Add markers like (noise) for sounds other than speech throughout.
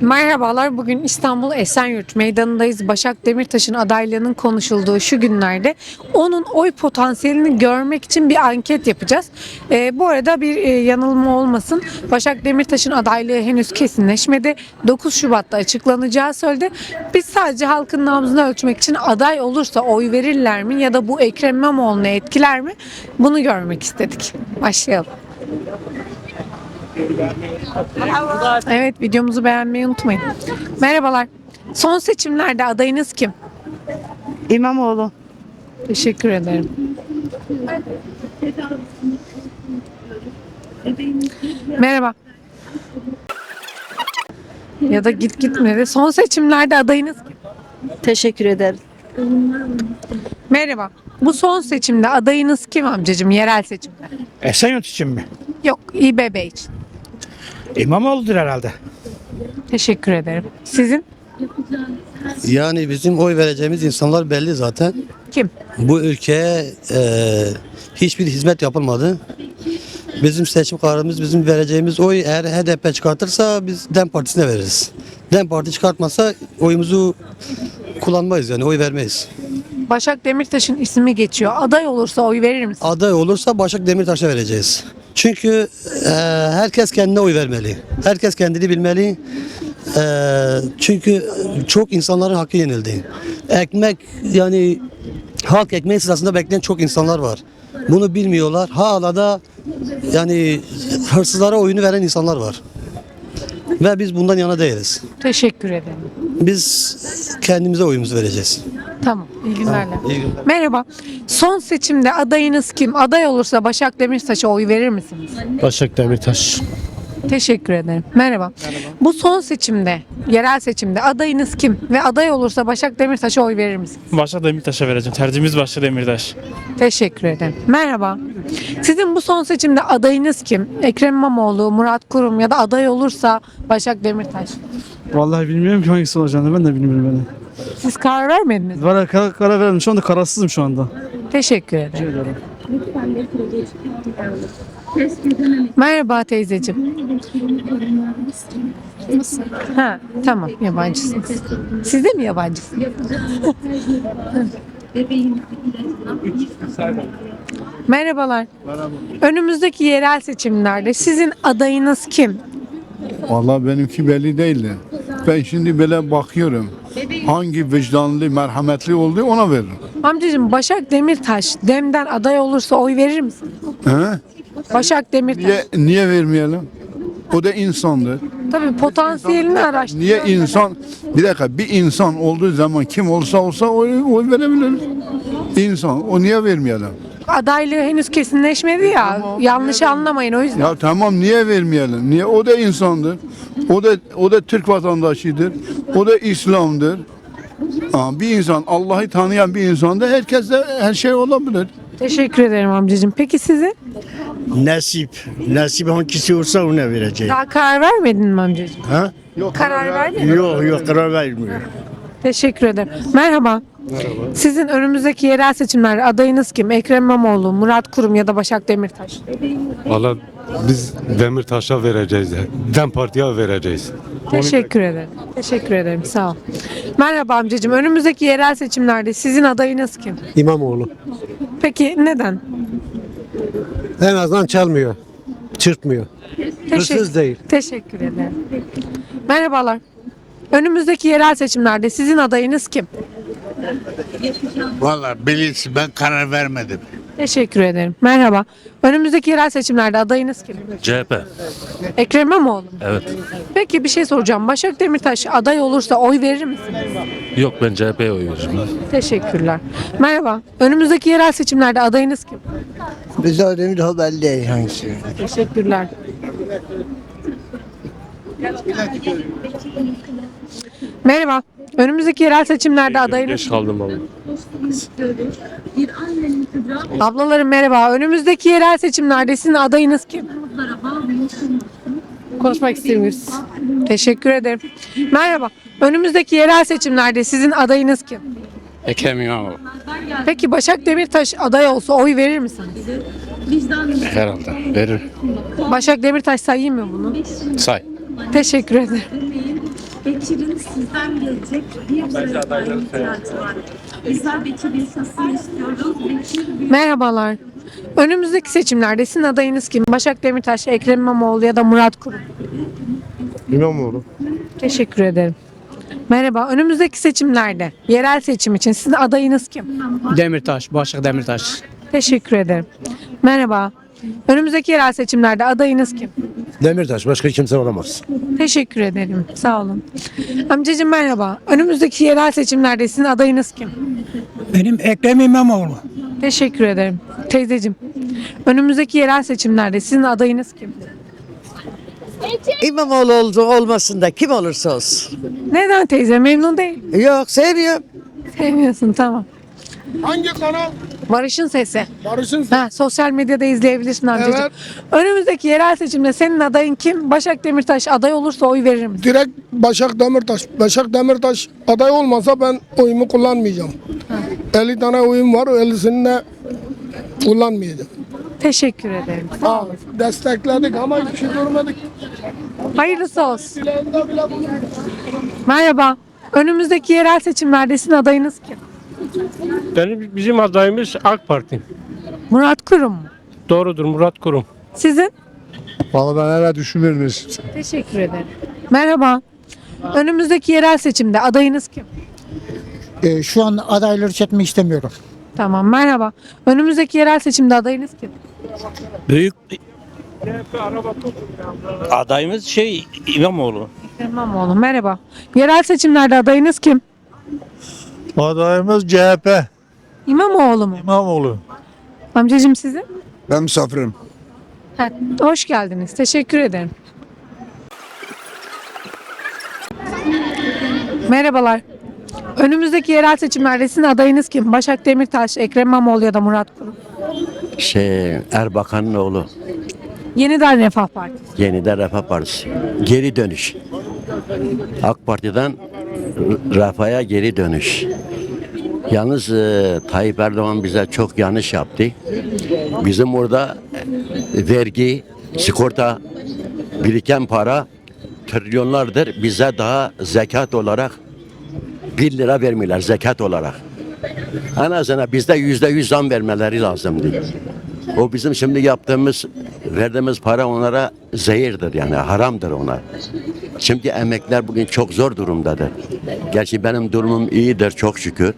Merhabalar. Bugün İstanbul Esenyurt Meydanı'ndayız. Başak Demirtaş'ın adaylığının konuşulduğu şu günlerde onun oy potansiyelini görmek için bir anket yapacağız. Ee, bu arada bir e, yanılma olmasın. Başak Demirtaş'ın adaylığı henüz kesinleşmedi. 9 Şubat'ta açıklanacağı söyledi. Biz sadece halkın nabzını ölçmek için aday olursa oy verirler mi ya da bu Ekrem İmamoğlu'nu etkiler mi? Bunu görmek istedik. Başlayalım. Evet videomuzu beğenmeyi unutmayın. Merhabalar. Son seçimlerde adayınız kim? İmamoğlu. Teşekkür ederim. Merhaba. Ya da git gitmedi. Son seçimlerde adayınız kim? Teşekkür ederim. Merhaba. Bu son seçimde adayınız kim amcacığım? Yerel seçimde. Esenyurt için mi? Yok İBB için. İmamoğlu'dur herhalde. Teşekkür ederim. Sizin? Yani bizim oy vereceğimiz insanlar belli zaten. Kim? Bu ülkeye e, hiçbir hizmet yapılmadı. Bizim seçim kararımız, bizim vereceğimiz oy eğer HDP çıkartırsa biz DEM Partisi'ne veririz. DEM Parti çıkartmasa oyumuzu kullanmayız yani oy vermeyiz. Başak Demirtaş'ın ismi geçiyor. Aday olursa oy verir misin? Aday olursa Başak Demirtaş'a vereceğiz. Çünkü e, herkes kendine oy vermeli. Herkes kendini bilmeli. E, çünkü çok insanların hakkı yenildi. Ekmek yani halk ekmeği sırasında bekleyen çok insanlar var. Bunu bilmiyorlar. Hala da yani hırsızlara oyunu veren insanlar var. Ve biz bundan yana değiliz. Teşekkür ederim. Biz kendimize oyumuzu vereceğiz. Tamam. İyi günlerle. İyi günler. Merhaba. Son seçimde adayınız kim? Aday olursa Başak Demirtaş'a oy verir misiniz? Başak Demirtaş. Teşekkür ederim. Merhaba. Bu son seçimde, yerel seçimde adayınız kim? Ve aday olursa Başak Demirtaş'a oy verir misiniz? Başak Demirtaş'a vereceğim. Tercihimiz Başak Demirtaş. Teşekkür ederim. Merhaba. Sizin bu son seçimde adayınız kim? Ekrem İmamoğlu, Murat Kurum ya da aday olursa Başak Demirtaş. Vallahi bilmiyorum ki hangisi olacağını ben de bilmiyorum ben. Siz karar vermediniz. mi? Valla karar, karar vermedim. Şu anda kararsızım şu anda. Teşekkür ederim. Merhaba teyzeciğim. Ha, tamam yabancısınız. Siz de mi yabancısınız? Merhabalar. Önümüzdeki yerel seçimlerde sizin adayınız kim? Vallahi benimki belli değildi. Ben şimdi böyle bakıyorum. Hangi vicdanlı, merhametli oldu ona veririm. Amcacığım Başak Demirtaş Dem'den aday olursa oy verir misin? He? Başak Demirtaş. Niye, niye vermeyelim? O da insandır. Tabii potansiyelini araştır. Niye insan, bir dakika bir insan olduğu zaman kim olsa olsa oy, oy verebilir. İnsan, o niye vermeyelim? Adaylığı henüz kesinleşmedi ya. Yanlış anlamayın o yüzden. Ya tamam niye vermeyelim? Niye? O da insandır. O da o da Türk vatandaşıdır. O da İslam'dır. Aa, bir insan, Allah'ı tanıyan bir insanda herkeste her şey olabilir. Teşekkür ederim amcacığım. Peki sizin? Nasip. Nasip hangisi olsa ona vereceğim. Daha karar vermedin mi amcacığım? Ha? Karar vermedin. mi? Yok yok karar vermiyor. Teşekkür ederim. Merhaba. Sizin önümüzdeki yerel seçimlerde adayınız kim? Ekrem İmamoğlu, Murat Kurum ya da Başak Demirtaş. Valla biz Demirtaş'a vereceğiz. Dem Parti'ye vereceğiz. Teşekkür ederim. Teşekkür ederim. Sağ ol. Merhaba amcacığım. Önümüzdeki yerel seçimlerde sizin adayınız kim? İmamoğlu. Peki neden? En azından çalmıyor. Çırpmıyor. Hırsız değil. Teşekkür ederim. Merhabalar. Önümüzdeki yerel seçimlerde sizin adayınız kim? Valla bilirsin ben karar vermedim. Teşekkür ederim. Merhaba. Önümüzdeki yerel seçimlerde adayınız kim? CHP. Ekrem İmamoğlu. mu? Evet. Peki bir şey soracağım. Başak Demirtaş aday olursa oy verir misin? Yok ben CHP'ye oy vereceğim. Teşekkürler. Merhaba. Önümüzdeki yerel seçimlerde adayınız kim? Biz öyle daha belli değil hangisi. Teşekkürler. Merhaba. Önümüzdeki yerel seçimlerde adayınız Geç kaldım abi. Ablalarım merhaba. Önümüzdeki yerel seçimlerde sizin adayınız kim? Konuşmak istemiyoruz. Teşekkür ederim. Merhaba. Önümüzdeki yerel seçimlerde sizin adayınız kim? Ekrem İmamoğlu. Peki Başak Demirtaş aday olsa oy verir misiniz? Herhalde. Verir. Başak Demirtaş sayayım mı bunu? Say. Teşekkür ederim. Bekir'in sizden gelecek bir ihtiyacı var. Bizler Bekir yaşasın istiyoruz. Bekir bir Merhabalar. Önümüzdeki seçimlerde sizin adayınız kim? Başak Demirtaş, Ekrem İmamoğlu ya da Murat Kurum? İmamoğlu. Teşekkür ederim. Merhaba. Önümüzdeki seçimlerde yerel seçim için sizin adayınız kim? Demirtaş, Başak Demirtaş. Teşekkür ederim. Merhaba. Önümüzdeki yerel seçimlerde adayınız kim? Demirtaş başka kimse olamaz. Teşekkür ederim. Sağ olun. Amcacığım merhaba. Önümüzdeki yerel seçimlerde sizin adayınız kim? Benim Ekrem İmamoğlu. Teşekkür ederim. Teyzeciğim. Önümüzdeki yerel seçimlerde sizin adayınız kim? İmamoğlu oldu olmasın da kim olursa olsun. Neden teyze? Memnun değil. Yok sevmiyorum. Sevmiyorsun tamam. Hangi kanal? Barış'ın sesi. Barış'ın Ha, sosyal medyada izleyebilirsin amcacığım. Evet. Önümüzdeki yerel seçimde senin adayın kim? Başak Demirtaş aday olursa oy verir misin? direkt Başak Demirtaş. Başak Demirtaş aday olmasa ben oyumu kullanmayacağım. 50 tane oyum var. 50'sini de kullanmayacağım. Teşekkür ederim. Sağ olun. Destekledik ama hiçbir şey görmedik. Hayırlısı olsun. Merhaba. Önümüzdeki yerel seçimlerde sizin adayınız kim? Benim, bizim adayımız AK Parti. Murat Kurum mu? Doğrudur Murat Kurum. Sizin? Vallahi ben hala düşünmüyorum. Teşekkür ederim. Merhaba. Önümüzdeki yerel seçimde adayınız kim? Ee, şu an adayları çekmek istemiyorum. Tamam merhaba. Önümüzdeki yerel seçimde adayınız kim? Büyük adayımız şey İmamoğlu. İmamoğlu. Merhaba. Yerel seçimlerde adayınız kim? Adayımız CHP. İmamoğlu mu? İmamoğlu. Amcacığım sizin? Ben misafirim. Ha, hoş geldiniz. Teşekkür ederim. Merhabalar. Önümüzdeki yerel seçimlerde sizin adayınız kim? Başak Demirtaş, Ekrem İmamoğlu ya da Murat Kurum? Şey Erbakan'ın oğlu. Yeniden Refah Partisi. Yeniden Refah Partisi. Geri dönüş. AK Parti'den Refah'a geri dönüş. Yalnız e, Tayyip Erdoğan bize çok yanlış yaptı. Bizim orada e, vergi, sigorta, biriken para trilyonlardır. Bize daha zekat olarak 1 lira vermiyorlar zekat olarak. En azından bizde yüzde yüz zam vermeleri lazımdı. O bizim şimdi yaptığımız, verdiğimiz para onlara zehirdir yani haramdır ona. Şimdi emekler bugün çok zor durumdadır. Gerçi benim durumum iyidir çok şükür.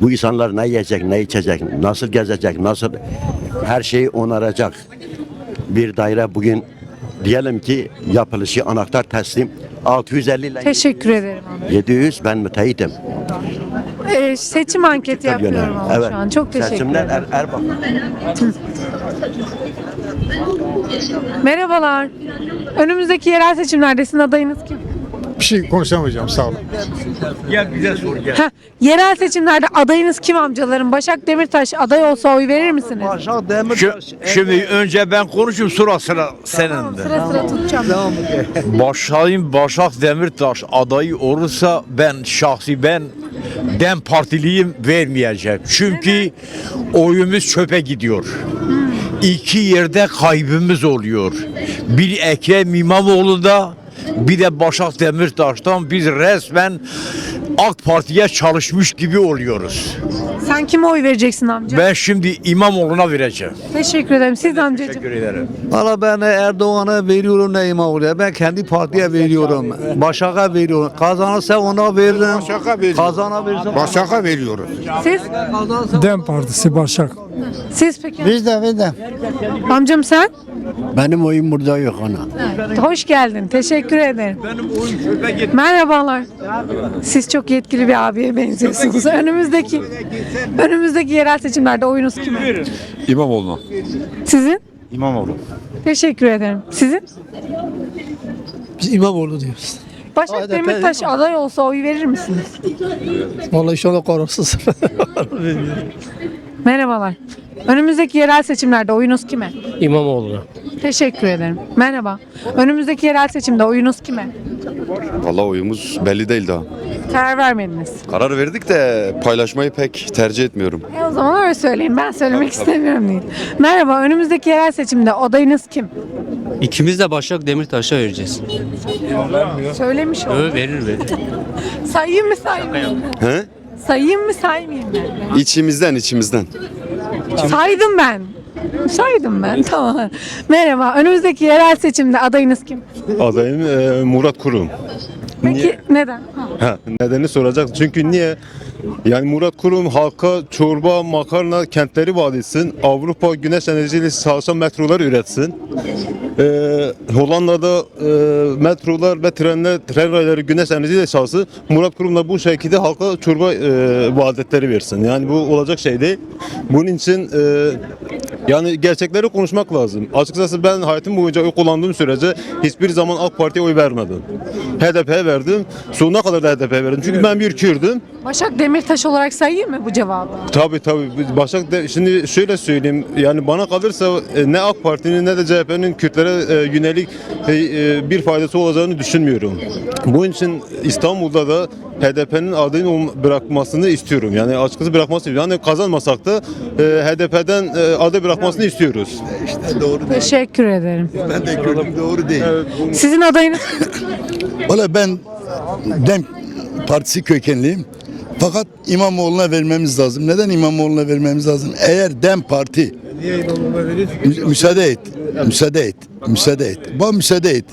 Bu insanlar ne yiyecek, ne içecek, nasıl gezecek, nasıl her şeyi onaracak. Bir daire bugün diyelim ki yapılışı anahtar teslim 650 ile Teşekkür ederim abi. 700 ben müteahhitim. Ee, seçim anketi yapıyorum ama şu an. Çok teşekkür Seçimler ederim. er, Erbakan. Merhabalar. Önümüzdeki yerel seçimlerde sizin adayınız kim? Bir şey konuşamayacağım sağ olun. Heh, yerel seçimlerde adayınız kim amcalarım? Başak Demirtaş aday olsa oy verir misiniz? Şimdi önce ben konuşayım sonra sıra senin de. Sıra sıra tutacağım. Başayım Başak Demirtaş adayı olursa ben şahsi ben Dem Partiliyim vermeyeceğim. Çünkü oyumuz çöpe gidiyor. İki yerde kaybımız oluyor. Bir Ekrem İmamoğlu'nda bir de Başak Demirtaş'tan biz resmen AK Parti'ye çalışmış gibi oluyoruz. Sen kime oy vereceksin amca? Ben şimdi İmamoğlu'na vereceğim. Teşekkür ederim. Siz amcacığım. Teşekkür ederim. Valla ben Erdoğan'a veriyorum ne İmamoğlu'ya. Ben kendi partiye veriyorum. Başak'a veriyorum. Kazanırsa ona veririm. Başak'a veriyorum. Kazanabilirse Başak'a veriyoruz. Siz? Dem Partisi Başak. Siz peki? Biz de biz de. Amcam sen? Benim oyun burada yok ona. Hoş geldin. Teşekkür ederim. Merhabalar. Siz çok yetkili bir abiye benziyorsunuz. Önümüzdeki önümüzdeki yerel seçimlerde oyunuz kime? İmamoğlu'na. Sizin? İmamoğlu. Teşekkür ederim. Sizin? Biz İmamoğlu diyoruz. Başak Demirtaş aday olsa oy verir misiniz? Vallahi şu anda kararsız. (laughs) Merhabalar. Önümüzdeki yerel seçimlerde oyunuz kime? İmamoğlu. Teşekkür ederim. Merhaba. Önümüzdeki yerel seçimde oyunuz kime? Vallahi oyumuz belli değil daha. Karar vermediniz. Karar verdik de paylaşmayı pek tercih etmiyorum. E o zaman öyle söyleyin. Ben söylemek istemiyorum değil. Merhaba. Önümüzdeki yerel seçimde adayınız kim? İkimiz de Başak Demirtaş'a vereceğiz. Söylemiş oldum. Ö, verir verir. (laughs) Sayayım mı saymayayım mı? He? Sayayım mı saymayayım mı? İçimizden içimizden. Saydım ben. Saydım ben tamam. Merhaba. Önümüzdeki yerel seçimde adayınız kim? Adayım e, Murat Kurum. Peki neden? Ha, nedeni soracak. Çünkü niye? Yani Murat Kurum halka çorba, makarna kentleri vaat etsin. Avrupa güneş enerjisiyle çalışan metrolar üretsin. Ee, Hollanda'da e, metrolar ve trenler, tren rayları güneş enerjisiyle çalışsın. Murat Kurum da bu şekilde halka çorba e, vaadetleri versin. Yani bu olacak şey değil. Bunun için e, yani gerçekleri konuşmak lazım. Açıkçası ben hayatım boyunca oy kullandığım sürece hiçbir zaman AK Parti'ye oy vermedim. HDP'ye verdim. Sonuna kadar da HDP'ye verdim. Çünkü ben bir Kürdüm. Başak Demirtaş olarak sayayım mı bu cevabı? Tabii tabii. Başak de, şimdi şöyle söyleyeyim. Yani bana kalırsa e, ne AK Parti'nin ne de CHP'nin Kürtlere e, yönelik e, e, bir faydası olacağını düşünmüyorum. Bunun için İstanbul'da da HDP'nin adayını olm- bırakmasını istiyorum. Yani açıkçası bırakmasını istiyorum. Yani kazanmasak da e, HDP'den e, aday bırakmasını istiyoruz. Teşekkür ederim. Ben de gördüm doğru değil. Sizin adayınız Valla ben DEM Partisi kökenliyim. Fakat İmamoğlu'na vermemiz lazım. Neden İmamoğlu'na vermemiz lazım? Eğer DEM Parti Mü- müsaade et. Müsaade et. Müsaade et. Bana müsaade et.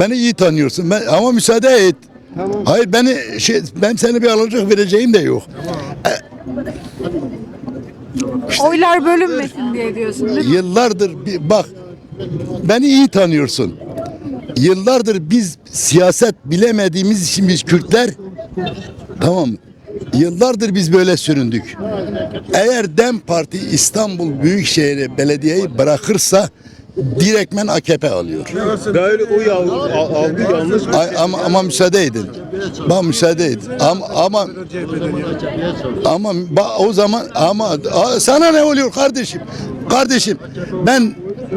Beni iyi tanıyorsun. Ben, ama müsaade et. Hayır beni şey, ben seni bir alacak vereceğim de yok. oylar bölünmesin diye diyorsun değil mi? Yıllardır bir, bak beni iyi tanıyorsun. Yıllardır biz siyaset bilemediğimiz için biz Kürtler tamam Yıllardır biz böyle süründük. Eğer DEM Parti İstanbul Büyükşehir Belediye'yi bırakırsa direktmen AKP alıyor. Böyle oy algı yanlış. Ay, ama, ama müsaade edin. Bak müsaade edin. Ama ama ama ba- o zaman ama a- sana ne oluyor kardeşim? Kardeşim ben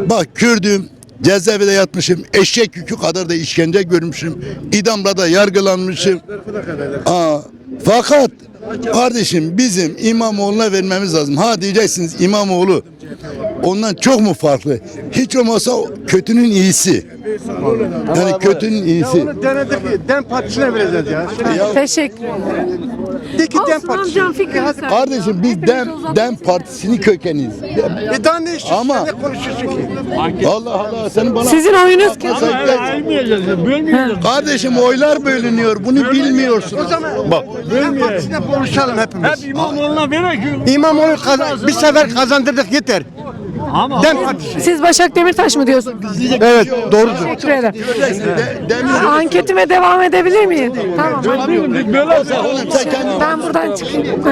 bak Kürdüm cezaevinde yatmışım. Eşek yükü kadar da işkence görmüşüm. İdamla da yargılanmışım. Aa, fakat kardeşim bizim İmamoğlu'na vermemiz lazım. Ha diyeceksiniz İmamoğlu ondan çok mu farklı? Hiç olmazsa o kötünün iyisi. Yani kötünün iyisi. Dem Partisi'ne vereceğiz ya. Teşekkür ederim. Olsun amcam fikrini söyle. Kardeşim biz Dem Dem Partisi'ni kökeniz. E daha ne istiyorsun? Ama- Ne konuşuyorsun ki? Allah Allah senin bana Sizin oyunuz kim? Kardeşim oylar bölünüyor. Bunu bilmiyorsun. Bak Dem Partisi'ne konuşalım hepimiz. Hep İmamoğlu'na verek. İmamoğlu kazan, bir sefer kazandırdık yeter. Dem Partisi. Siz Başak Demirtaş mı diyorsunuz? Evet doğrudur. Teşekkür ederim. Anketime devam edebilir miyim? Tamam. hadi. Ben buradan çıkayım.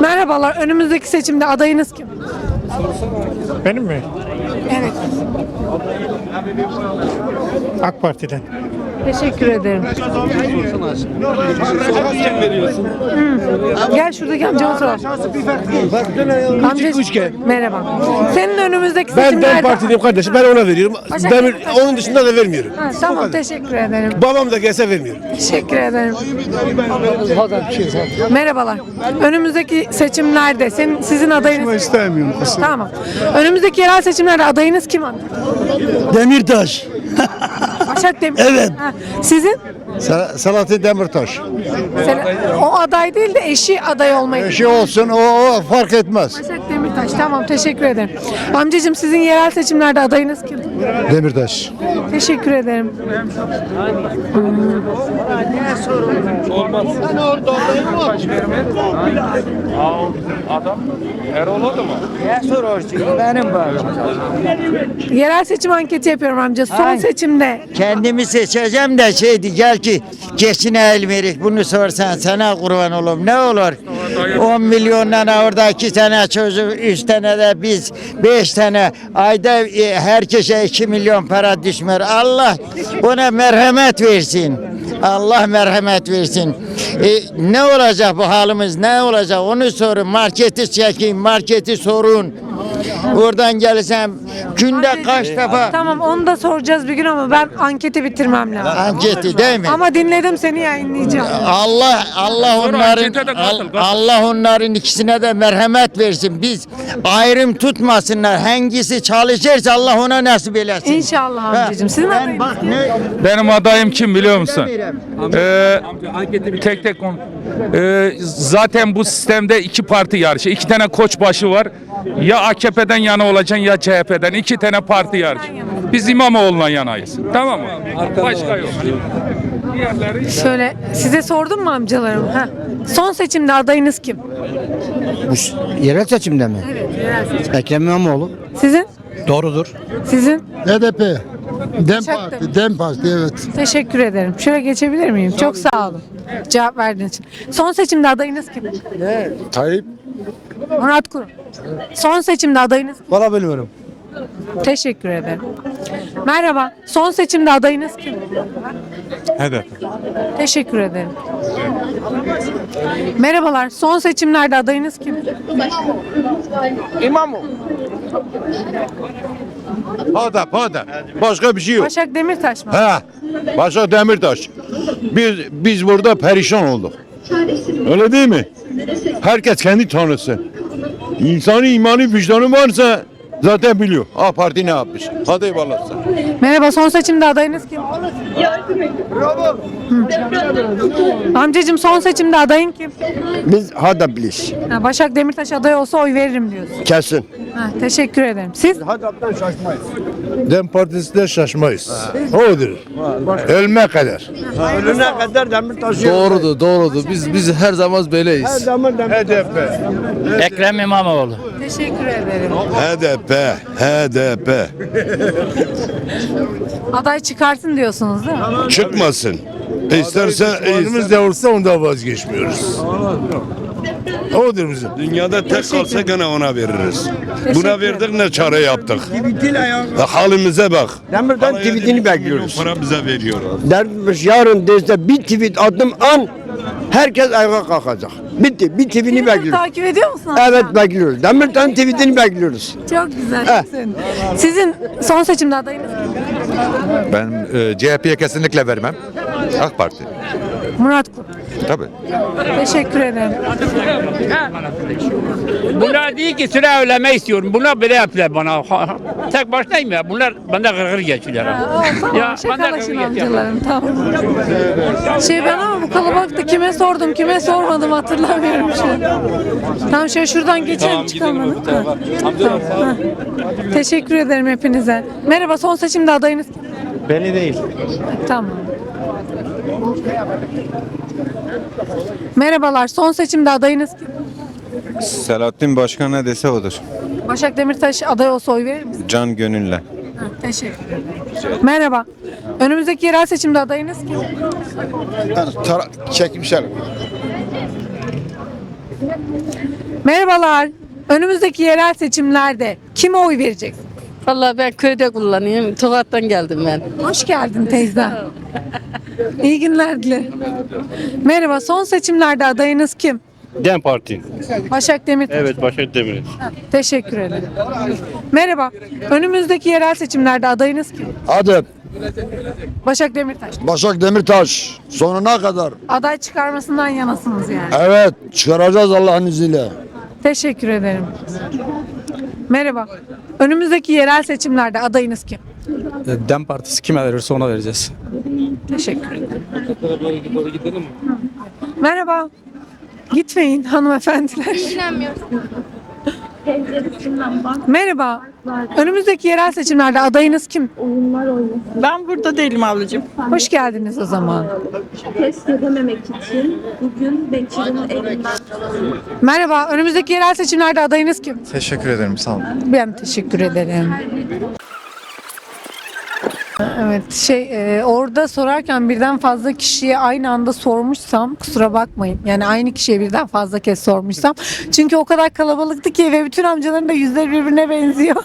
Merhabalar. Önümüzdeki seçimde adayınız kim? Benim mi? Evet. AK Parti'den. Teşekkür ederim. Hı. Gel şuradaki amcama soralım. Amca, merhaba. Senin önümüzdeki seçimlerde... kardeşim. Ben ona veriyorum. Başak Demir- onun dışında da vermiyorum. Ha, tamam teşekkür ederim. Babam da gelse vermiyorum. Teşekkür ederim. Merhabalar. Önümüzdeki seçimlerde senin, sizin adayınız... İstemiyorum. Tamam. Önümüzdeki yerel seçimlerde adayınız kim? Demirtaş. Başak Demir. Evet. Ha, Sizin? Selahattin Demirtaş. Sel- O aday değil de eşi aday olmayı. Şey olsun o, o fark etmez. Başak Demirtaş. Tamam teşekkür ederim. Amcacığım sizin yerel seçimlerde adayınız kim? Demirtaş. Teşekkür ederim. Yerel seçim anketi yapıyorum amca. Son seçimde Kendimi seçeceğim de şeydi gel ki geçine el verik bunu sorsan sana kurban olayım ne olur 10 milyondan orada iki tane çocuk üç tane de biz beş tane. Ayda e, herkese iki milyon para düşmer. Allah ona merhamet versin. Allah merhamet versin. E, ne olacak bu halimiz? Ne olacak? Onu sorun. Marketi çekin marketi sorun Oradan gelsem Günde kaç defa Tamam onu da soracağız bir gün ama ben anketi bitirmem lazım. anketi değil mi? Ama dinledim seni yayınlayacağım. Allah Allah onların ankete de katıl, Al- katıl. Allah onların ikisine de merhamet versin. Biz ayrım tutmasınlar. Hangisi çalışırsa Allah ona nasip eylesin. İnşallah amcacığım. Sizin ben adayınız bak kim? ne Benim adayım kim biliyor musun? Ee, tek tek kon. Ee, zaten bu sistemde iki parti yarışı. iki tane koçbaşı var. Ya AKP'den yana olacaksın ya CHP'den. iki tane parti yarışı. Biz İmamoğlu'na yanayız. Tamam mı? Başka yok. Şöyle size sordum mu amcalarım? Ha. Son seçimde adayınız kim? Yerel seçimde mi? Evet, yerel seçim. Ekrem İmamoğlu. Sizin? Doğrudur. Sizin? HDP. Dem Başak Parti. Dem Parti evet. Teşekkür ederim. Şöyle geçebilir miyim? Çok sağ olun. Cevap verdiğiniz için. Son seçimde adayınız kim? Tayyip. Murat Kurum. Son seçimde adayınız kim? Valla bilmiyorum. Teşekkür ederim. Merhaba. Son seçimde adayınız kim? HDP. Teşekkür ederim. Merhabalar. Son seçimlerde adayınız kim? HDP, HDP. Başka bir şey yok. Başak Demirtaş mı? Ha. Başak Demirtaş. Biz biz burada perişan olduk. Öyle değil mi? Herkes kendi tanrısı. İnsanın imanı vicdanı varsa zaten biliyor. A Parti ne yapmış. Hadi eyvallah. Merhaba. Son seçimde adayınız kim? Hı. Amcacığım son seçimde adayın kim? Biz HDP'liyiz. Ha, Başak Demirtaş aday olsa oy veririm diyorsun. Kesin. Ha, teşekkür ederim. Siz? Dem Partisi de şaşmayız. Odur. Ölme kadar. Ölüne kadar Demirtaş Doğrudur, doğrudur. Biz biz her zaman böyleyiz. HDP. Ekrem İmamoğlu. Teşekkür ederim. HDP. HDP. Aday çıkarsın diyorsunuz değil mi? Çıkmasın. İsterse elimiz de olsa ondan vazgeçmiyoruz. Odur bizim. Dünyada tek kalsa gene ona veririz. Buna verdik ne çare yaptık. Ya halimize bak. Demirtaş tweetini bekliyoruz. Para bize veriyor. Dermiş yarın desde bir tweet adım an herkes ayağa kalkacak. Bitti. Bir tweetini Twitter bekliyoruz. takip ediyor musun? Evet bekliyoruz. Demirtaş'ın tweetini bekliyoruz. Çok güzel. Eh. sevindim. Sizin son seçimde adayınız kim? Ben CHP'ye kesinlikle vermem. AK Parti. Murat Kurum. Tabii. Teşekkür ederim. Bunlar değil ki sıra öyleme istiyorum. Bunlar böyle yapıyorlar bana. Ha- ha. Tek başınayım ya. Bunlar bende gırgır geçiyorlar. Aa, tamam. Ya, Şakalaşın amcalarım. Tamam. Şey ben ama bu kalabalıkta kime sordum kime sormadım hatırlamıyorum şu an. Tamam şöyle şuradan geçelim çıkalım. Ha. Tamam. Ha. Teşekkür ederim hepinize. Merhaba son seçimde adayınız? Belli değil. Tamam. Merhabalar son seçimde adayınız kim? Selahattin Başkan ne dese odur. Başak Demirtaş aday olsa oy verir misiniz? Can gönülle. Ha, teşekkür ederim. Merhaba. Önümüzdeki yerel seçimde adayınız kim? Çekimsel. Merhabalar. Önümüzdeki yerel seçimlerde kime oy vereceksin? Vallahi ben köyde kullanıyorum. Tokat'tan geldim ben. Hoş geldin teyze. (laughs) İyi günler dilerim. Merhaba. Son seçimlerde adayınız kim? Dem Parti. Başak Demirtaş. Evet Başak Demirel. Teşekkür ederim. Merhaba. Önümüzdeki yerel seçimlerde adayınız kim? Hadi Başak Demirtaş. Başak Demirtaş sonuna kadar. Aday çıkarmasından yanasınız yani. Evet çıkaracağız Allah'ın izniyle. Teşekkür ederim. Merhaba. Önümüzdeki yerel seçimlerde adayınız kim? Dem Partisi kime verirse ona vereceğiz. Teşekkür ederim. Merhaba. Gitmeyin hanımefendiler. Merhaba. Önümüzdeki yerel seçimlerde adayınız kim? Ben burada değilim ablacığım. Hoş geldiniz o zaman. Test edememek için bugün Bekir'in elinden Merhaba. Önümüzdeki yerel seçimlerde adayınız kim? Teşekkür ederim sağ olun. Ben teşekkür ederim. Evet şey e, orada sorarken birden fazla kişiye aynı anda sormuşsam kusura bakmayın. Yani aynı kişiye birden fazla kez sormuşsam. Çünkü o kadar kalabalıktı ki ve bütün amcaların da yüzleri birbirine benziyor. (laughs)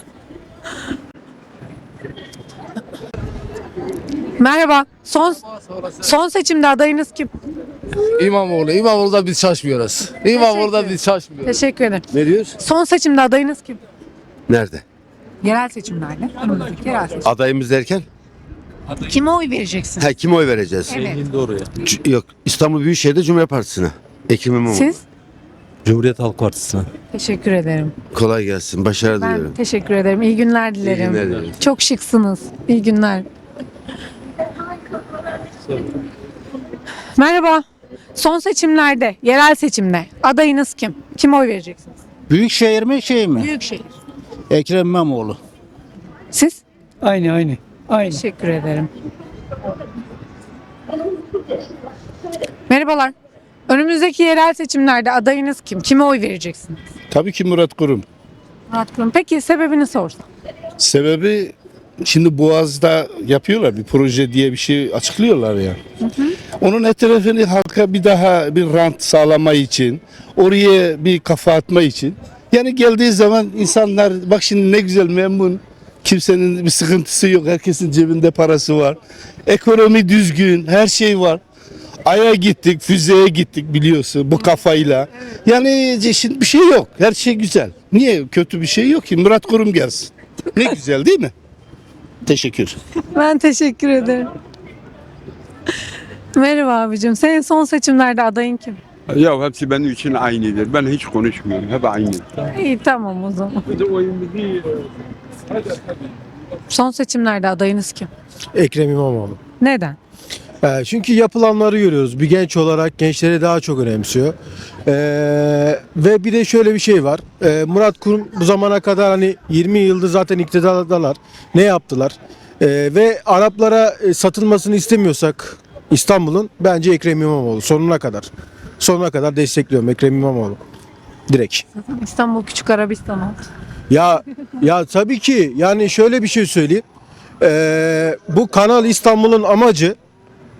Merhaba. Son son seçimde adayınız kim? İmamoğlu. İmamoğlu'da biz şaşmıyoruz. İmamoğlu'da biz şaşmıyoruz. Teşekkür ederim. Ne diyorsun? Son seçimde adayınız kim? Nerede? Yerel seçimlerde. Önümüzdeki yerel seçim. Adayımız derken Kime oy vereceksin? ha, kime oy vereceğiz? Evet. C- Yok İstanbul Büyükşehir'de Cumhuriyet Partisi'ne. Ekrem İmamoğlu. Siz? Cumhuriyet Halk Partisi'ne. Teşekkür ederim. Kolay gelsin. Başarı Ben diliyorum. teşekkür ederim. İyi günler dilerim. günler dilerim. Çok şıksınız. İyi günler. Merhaba. Son seçimlerde, yerel seçimde adayınız kim? Kime oy vereceksiniz? Büyükşehir mi şey mi? Büyükşehir. Ekrem İmamoğlu. Siz? Aynı aynı. Aynı. Teşekkür ederim. Merhabalar. Önümüzdeki yerel seçimlerde adayınız kim? Kime oy vereceksiniz? Tabii ki Murat Kurum. Murat Kurum. Peki sebebini sorsam. Sebebi şimdi Boğaz'da yapıyorlar bir proje diye bir şey açıklıyorlar ya. Onun etrafını halka bir daha bir rant sağlama için, oraya bir kafa atma için. Yani geldiği zaman insanlar bak şimdi ne güzel memnun. Kimsenin bir sıkıntısı yok. Herkesin cebinde parası var. Ekonomi düzgün. Her şey var. Ay'a gittik, füzeye gittik biliyorsun bu kafayla. Yani şimdi bir şey yok. Her şey güzel. Niye kötü bir şey yok ki? Murat Kurum gelsin. Ne güzel değil mi? Teşekkür. Ben teşekkür ederim. Merhaba abicim. Senin son seçimlerde adayın kim? Ya hepsi benim için aynıdır. Ben hiç konuşmuyorum. Hep aynı. İyi tamam o zaman. Son seçimlerde adayınız kim? Ekrem İmamoğlu. Neden? Ee, çünkü yapılanları görüyoruz. Bir genç olarak gençleri daha çok önemsiyor. Ee, ve bir de şöyle bir şey var. Ee, Murat Kurum bu zamana kadar hani 20 yıldır zaten iktidardalar. Ne yaptılar? Ee, ve Araplara e, satılmasını istemiyorsak İstanbul'un bence Ekrem İmamoğlu sonuna kadar. Sonuna kadar destekliyorum Ekrem İmamoğlu. Direkt. İstanbul Küçük Arabistan oldu. Ya ya tabii ki yani şöyle bir şey söyleyeyim. Ee, bu Kanal İstanbul'un amacı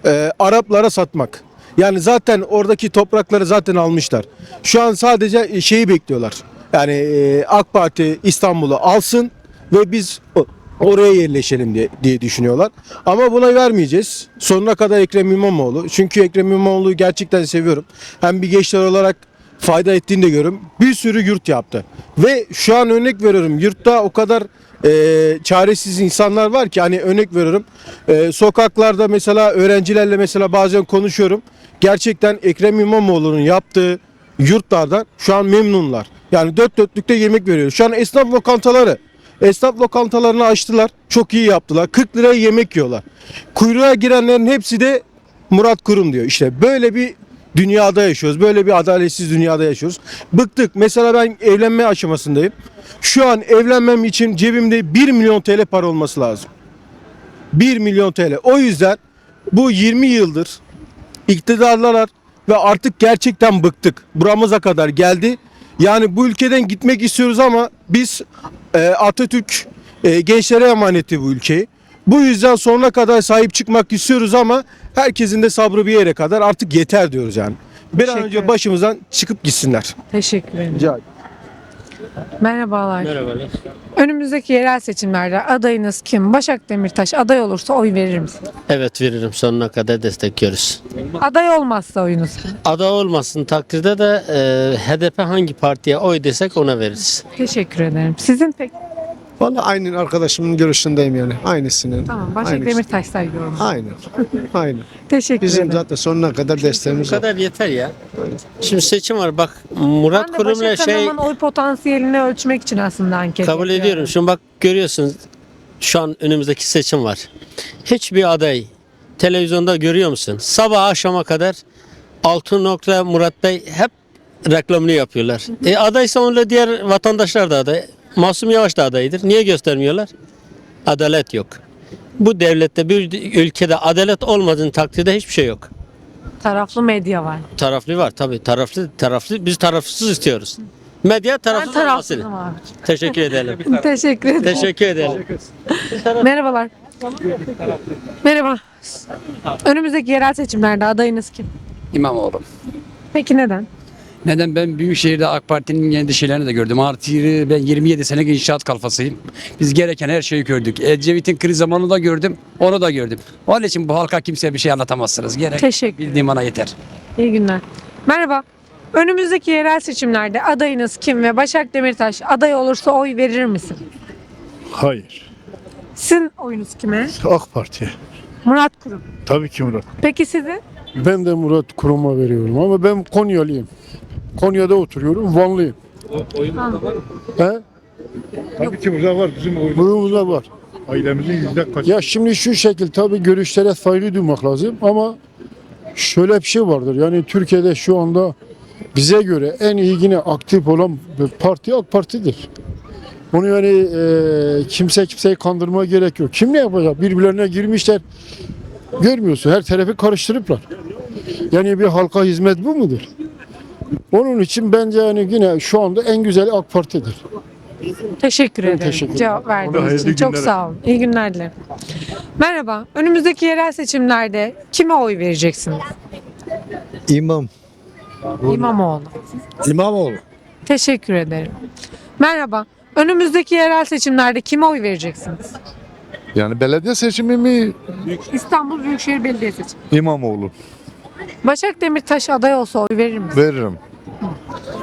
e, Araplara satmak. Yani zaten oradaki toprakları zaten almışlar. Şu an sadece şeyi bekliyorlar. Yani e, AK Parti İstanbul'u alsın ve biz oraya yerleşelim diye, diye düşünüyorlar. Ama buna vermeyeceğiz. Sonuna kadar Ekrem İmamoğlu. Çünkü Ekrem İmamoğlu'yu gerçekten seviyorum. Hem bir gençler olarak fayda ettiğini de görüyorum. Bir sürü yurt yaptı. Ve şu an örnek veriyorum yurtta o kadar e, çaresiz insanlar var ki hani örnek veriyorum. E, sokaklarda mesela öğrencilerle mesela bazen konuşuyorum. Gerçekten Ekrem İmamoğlu'nun yaptığı yurtlardan şu an memnunlar. Yani dört dörtlükte yemek veriyor. Şu an esnaf lokantaları Esnaf lokantalarını açtılar. Çok iyi yaptılar. 40 liraya yemek yiyorlar. Kuyruğa girenlerin hepsi de Murat Kurum diyor. İşte böyle bir dünyada yaşıyoruz. Böyle bir adaletsiz dünyada yaşıyoruz. Bıktık. Mesela ben evlenme aşamasındayım. Şu an evlenmem için cebimde 1 milyon TL para olması lazım. 1 milyon TL. O yüzden bu 20 yıldır iktidarlar ve artık gerçekten bıktık. Buramıza kadar geldi. Yani bu ülkeden gitmek istiyoruz ama biz e, Atatürk e, gençlere emanetti bu ülkeyi. Bu yüzden sonuna kadar sahip çıkmak istiyoruz ama herkesin de sabrı bir yere kadar artık yeter diyoruz yani. Bir an Teşekkür önce ederim. başımızdan çıkıp gitsinler. Teşekkür ederim. Rica. Merhabalar. Merhabalar. Önümüzdeki yerel seçimlerde adayınız kim? Başak Demirtaş aday olursa oy verir misiniz? Evet veririm sonuna kadar destekliyoruz. Aday olmazsa oyunuz kim? Aday olmasın takdirde de e, HDP hangi partiye oy desek ona veririz. Teşekkür ederim. Sizin pek Vallahi aynı arkadaşımın görüşündeyim yani. Aynısının. tamam. Başak Aynı. Demirtaş saygıyorum. Aynen. (laughs) Aynen. Teşekkür Bizim ederim. zaten sonuna kadar Bu desteğimiz var. kadar yeter ya. Şimdi seçim var bak Murat Ben de Kurum'la Başak şey Hanım'ın oy potansiyelini ölçmek için aslında anket kabul yapıyorum. ediyorum. Şimdi bak görüyorsunuz şu an önümüzdeki seçim var. Hiçbir aday televizyonda görüyor musun? Sabah akşama kadar Altın Nokta Murat Bey hep reklamını yapıyorlar. E adaysa onunla diğer vatandaşlar da aday. Masum Yavaş da adaydır. Niye göstermiyorlar? Adalet yok. Bu devlette bir ülkede adalet olmadığın takdirde hiçbir şey yok. Taraflı medya var. Taraflı var tabii. Taraflı taraflı biz tarafsız istiyoruz. Medya Ben tarafsız tarafsızım olmasını. abi. Teşekkür ederim. (laughs) Teşekkür ederim. Teşekkür ederim. Merhabalar. Merhaba. Önümüzdeki yerel seçimlerde adayınız kim? İmamoğlu. Peki neden? Neden ben Büyükşehir'de AK Parti'nin kendi şeylerini de gördüm. Artı ben 27 senelik inşaat kalfasıyım. Biz gereken her şeyi gördük. Ecevit'in kriz zamanını da gördüm. Onu da gördüm. Onun için bu halka kimseye bir şey anlatamazsınız. Gerek Teşekkür bildiğim bana yeter. İyi günler. Merhaba. Önümüzdeki yerel seçimlerde adayınız kim ve Başak Demirtaş aday olursa oy verir misin? Hayır. Sizin oyunuz kime? AK Parti. Murat Kurum. Tabii ki Murat. Peki sizin? Ben de Murat Kurum'a veriyorum ama ben Konyalıyım. Konya'da oturuyorum, Vanlıyım. He? Tabii ki burada var bizim oyun. Burumuzda var. Ailemizin yüzde kaç? Ya şimdi şu şekil tabii görüşlere saygı duymak lazım ama şöyle bir şey vardır. Yani Türkiye'de şu anda bize göre en iyi yine aktif olan bir parti AK Parti'dir. Onu yani e, kimse kimseyi kandırmaya gerek yok. Kim ne yapacak? Birbirlerine girmişler. Görmüyorsun. Her tarafı karıştırıplar. Yani bir halka hizmet bu mudur? Onun için bence yani yine şu anda en güzeli AK Parti'dir. Teşekkür ederim. teşekkür ederim. Cevap verdiğiniz için. Çok sağ olun. İyi günler dilerim. Merhaba. Önümüzdeki yerel seçimlerde kime oy vereceksiniz? İmam. İmamoğlu. İmamoğlu. Teşekkür ederim. Merhaba. Önümüzdeki yerel seçimlerde kime oy vereceksiniz? Yani belediye seçimi mi İstanbul Büyükşehir Belediye seçimi. İmamoğlu? Başak Demirtaş aday olsa oy verir misiniz? Veririm.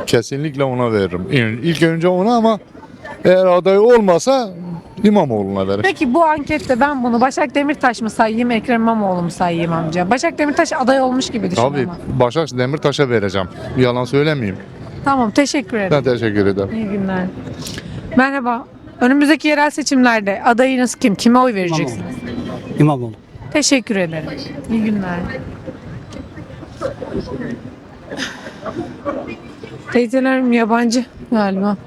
Kesinlikle ona veririm. İlk önce ona ama eğer aday olmasa İmamoğlu'na veririm. Peki bu ankette ben bunu Başak Demirtaş mı sayayım, Ekrem İmamoğlu mu sayayım amca? Başak Demirtaş aday olmuş gibi düşün Tabii ama. Başak Demirtaş'a vereceğim. Yalan söylemeyeyim. Tamam teşekkür ederim. Ben teşekkür ederim. İyi günler. Merhaba. Önümüzdeki yerel seçimlerde adayınız kim? Kime oy vereceksiniz? İmamoğlu. Teşekkür ederim. İyi günler. (laughs) Teyzelerim yabancı galiba.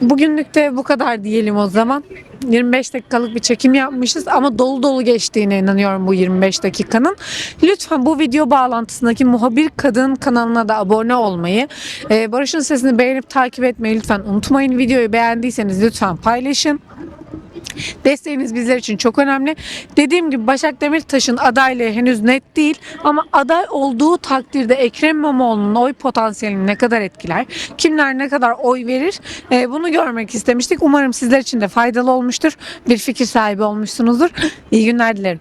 Bugünlük de bu kadar diyelim o zaman. 25 dakikalık bir çekim yapmışız ama dolu dolu geçtiğine inanıyorum bu 25 dakikanın. Lütfen bu video bağlantısındaki Muhabir Kadın kanalına da abone olmayı, e, Barış'ın sesini beğenip takip etmeyi lütfen unutmayın. Videoyu beğendiyseniz lütfen paylaşın. Desteğiniz bizler için çok önemli. Dediğim gibi Başak Demirtaş'ın adaylığı henüz net değil ama aday olduğu takdirde Ekrem İmamoğlu'nun oy potansiyelini ne kadar etkiler, kimler ne kadar oy verir e, bunu görmek istemiştik. Umarım sizler için de faydalı olmuştur. Bir fikir sahibi olmuşsunuzdur. İyi günler dilerim.